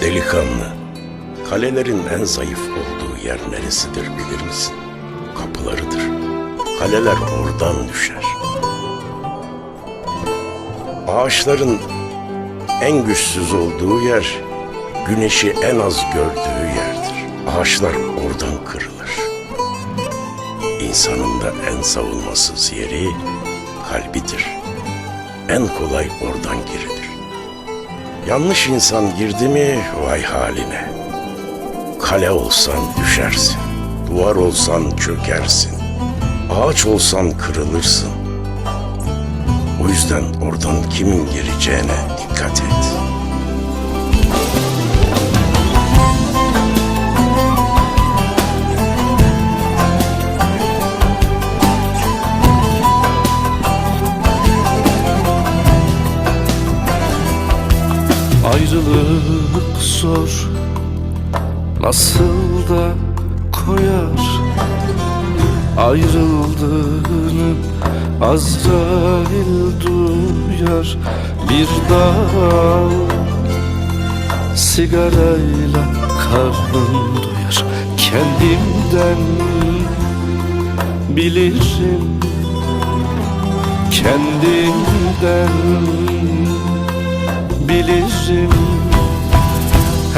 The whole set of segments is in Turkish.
Delikanlı, kalelerin en zayıf olduğu yer neresidir bilir misin? Kapılarıdır. Kaleler oradan düşer. Ağaçların en güçsüz olduğu yer, güneşi en az gördüğü yerdir. Ağaçlar oradan kırılır. İnsanın da en savunmasız yeri kalbidir. En kolay oradan girilir. Yanlış insan girdi mi vay haline. Kale olsan düşersin, duvar olsan çökersin, ağaç olsan kırılırsın. O yüzden oradan kimin gireceğine dikkat et. Ayrılık zor Nasıl da koyar Ayrıldığını Azrail duyar. Bir dal Sigarayla karnım doyar. Kendimden bilirim. Kendimden bilirim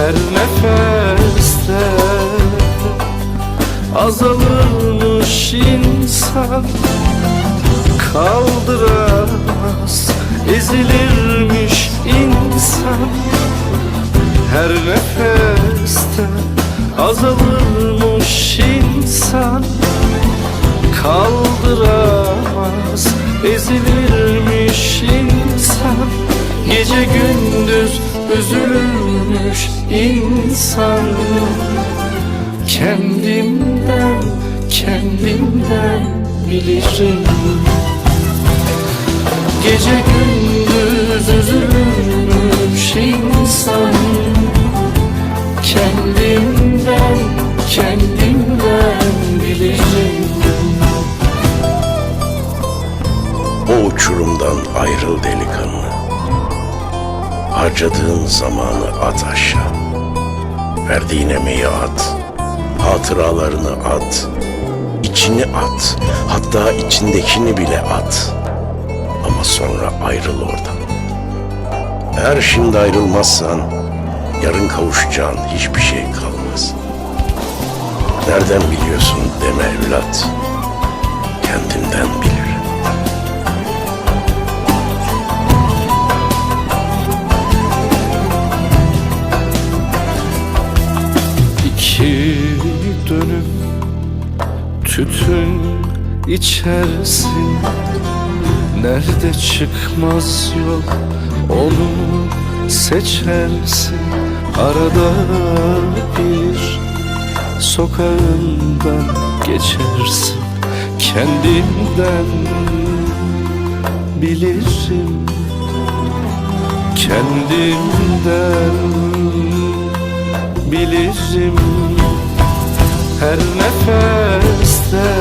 Her nefeste azalırmış insan Kaldıramaz ezilirmiş insan. Her nefeste azalırmış insan Kaldıramaz ezilirmiş insan. Gece gündüz üzülürmüş insan Kendimden, kendimden bilirim. Gece gündüz üzülürmüş insan Kendimden, kendimden bilirim. O uçurumdan ayrıl delikanlı. Harcadığın zamanı at aşağı. Verdiğin emeği at. Hatıralarını at. içini at. Hatta içindekini bile at. Ama sonra ayrıl oradan. Eğer şimdi ayrılmazsan yarın kavuşacağın hiçbir şey kalmaz. Nereden biliyorsun deme evlat. Kendimden bilirim. Tütün içersin. Nerede çıkmaz yol onu seçersin. Arada bir sokağından geçersin. Kendimden bilirim. Kendimden bilirim. Her nefeste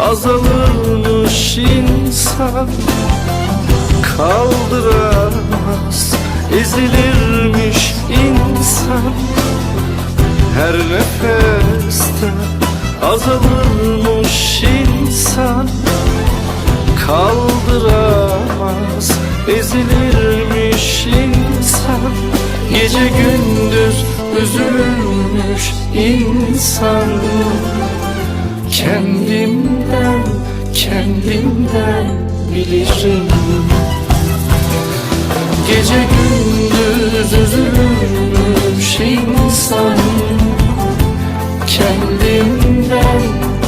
azalırmış insan Kaldıramaz ezilirmiş insan. Her nefeste azalırmış insan Kaldıramaz ezilirmiş insan. Gece gündüz üzülürmüş insan. Kendimden, kendimden bilirim. Gece gündüz üzülürmüş insan. Kendimden,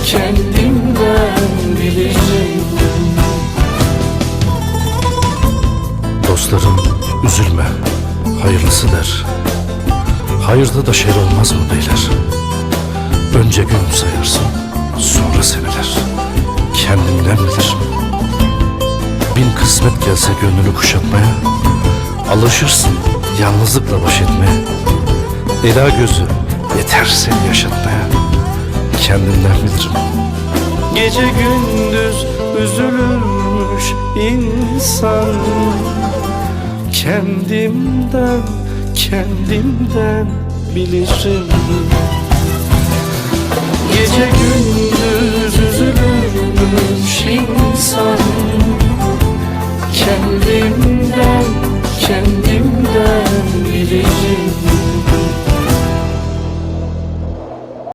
kendimden bilirim. Dostlarım üzülme, hayırlısı der. Hayırda da şer olmaz mı beyler? Önce gün sayarsın, sonra seneler. Kendimden bilirim. Bin kısmet gelse gönlünü kuşatmaya, alışırsın yalnızlıkla baş etmeye. Ela gözü yeter seni yaşatmaya. Kendimden bilirim. Gece gündüz üzülürmüş insan Kendimden, kendimden bilirim Gece gündüz üzülürmüş insan. Kendimden, kendimden bilirim